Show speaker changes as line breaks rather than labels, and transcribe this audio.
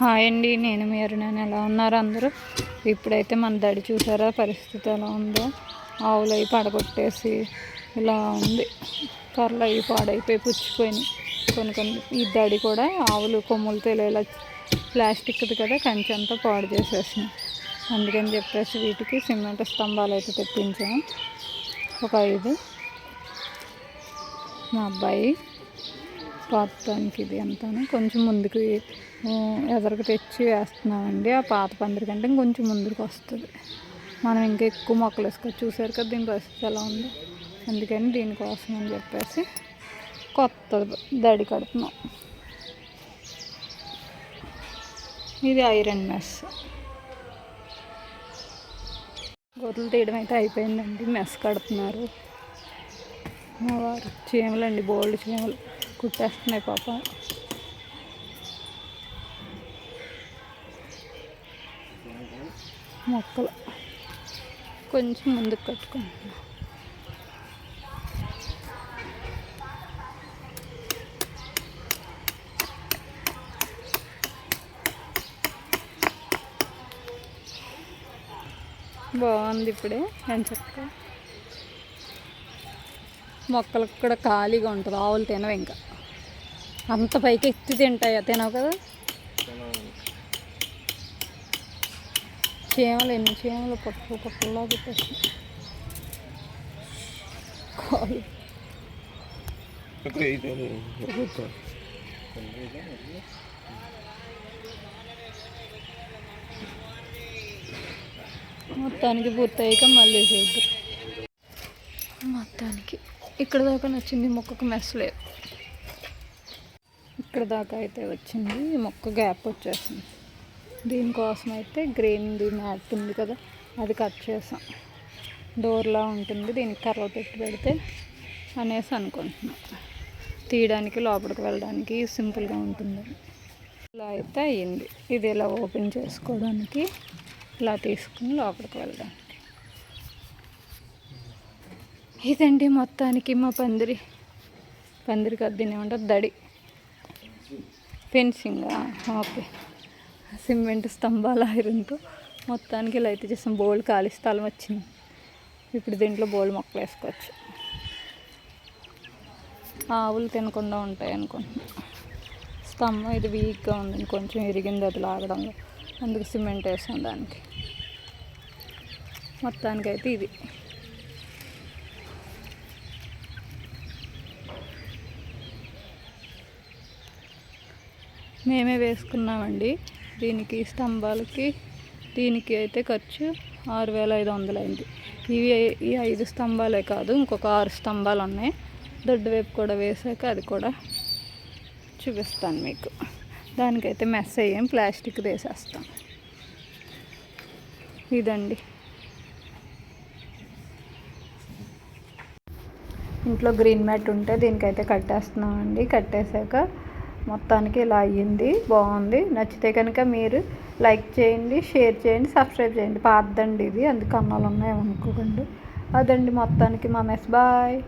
Hi అండి నేను మీ అరుణాని. ఎలా ఉన్నారు అందరూ? ఇప్పుడైతే మన దడి చూసారా? పరిస్థితి ఎలా ఉందో? ఆవులు అవి పడగొట్టేసి ఇలా ఉంది. కర్రలు అవి పాడైపోయి పుచ్చిపోయినాయి. కొన్ని కొన్ని ఈ దడి కూడా ఆవులు కొమ్ములు తెలియలా ప్లాస్టిక్ది కదా కంచె అంతా పాడు చేసేసినాయి అందుకని చెప్పేసి వీటికి సిమెంట్ స్తంభాలు అయితే తెప్పించాం. ఒక ఐదు. మా అబ్బాయి పాతానికి ఇది అంతాను కొంచెం ముందుకు ఎదరకు తెచ్చి వేస్తున్నామండి. ఆ పాత పందిరి కంటే ఇంకొంచెం ముందుకు వస్తుంది. మనం ఇంకా ఎక్కువ మొక్కలు వేసుకోవచ్చు చూసారు కదా దీని పరిస్థితి ఎలా ఉంది? అందుకని దీనికోసం అని చెప్పేసి కొత్త దడి కడుతున్నాం. ఇది ఐరన్ మెస్. గొర్రెలు తీయడం అయితే అయిపోయిందండి. మెస్ కడుతున్నారు. మా వారు చీమలండి బోల్డ్ చీమలు. కుట్టేస్తున్నాయి పాపం. మొక్కలు. కొంచెం ముందుకు కట్టుకుంటున్నాం. బాగుంది ఇప్పుడే అని చక్క మొక్కలకు కూడా ఖాళీగా ఉంటుంది ఆవులు తినవు ఇంకా. అంత పైకి ఎత్తి తింటాయా తినవు కదా? చీమలు ఎన్ని చీమలు పప్పు పప్పులా పెట్టేసి కాలు. మొత్తానికి పూర్తయ్యాక మళ్ళీ చేద్దాం. మొత్తానికి ఇక్కడ దాకా నచ్చింది మొక్కకు మెస్ లేదు. ఇక్కడ దాకా అయితే వచ్చింది మొక్క గ్యాప్ వచ్చేసింది. దీనికోసం అయితే గ్రీన్ది మ్యాట్ ఉంది కదా అది కట్ చేసాం. డోర్లా ఉంటుంది దీనికి కర్ర పెట్టి పెడితే అనేసి అనుకుంటున్నాం. తీయడానికి లోపలికి వెళ్ళడానికి సింపుల్గా ఉంటుంది. ఇలా అయితే అయ్యింది. ఇది ఇలా ఓపెన్ చేసుకోవడానికి ఇలా తీసుకుని లోపలికి వెళ్ళడానికి. ఇదండి మొత్తానికి మా పందిరి. పందిరికి అద్దీని ఏమంటారు దడి. Fencing okay. సిమెంట్ స్తంభాల ఐరన్తో మొత్తానికి ఇలా అయితే చేసాం. బోల్డ్ ఖాళీ స్థలం వచ్చింది. ఇప్పుడు దీంట్లో బోల్డ్ మొక్కలు వేసుకోవచ్చు. ఆవులు తినకుండా ఉంటాయి అనుకుంటున్నాను స్తంభం ఇది వీక్గా ఉంది కొంచెం ఇరిగింది అది లాగడంలో అందుకు సిమెంట్ వేసాం దానికి. మొత్తానికైతే ఇది. మేమే వేసుకున్నామండి. దీనికి స్తంభాలకి దీనికి అయితే ఖర్చు ఆరు వేల ఐదు వందలు అయింది. ఇవి ఈ ఐదు స్తంభాలే కాదు ఇంకొక ఆరు స్తంభాలు ఉన్నాయి. దొడ్డు వైపు కూడా వేసాక అది కూడా చూపిస్తాను మీకు. దానికైతే మెస్ అయ్యాం ప్లాస్టిక్ వేసేస్తాం. ఇదండి. ఇంట్లో గ్రీన్ మ్యాట్ ఉంటే దీనికైతే కట్టేస్తున్నామండి. కట్టేశాక మొత్తానికి ఇలా అయ్యింది. బాగుంది. నచ్చితే కనుక మీరు లైక్ చేయండి షేర్ చేయండి సబ్స్క్రైబ్ చేయండి. పాతదండి ఇది. అందుకు అన్నాలు ఉన్నాయి అనుకోకండి అదండి మొత్తానికి మా మెస్. బాయ్.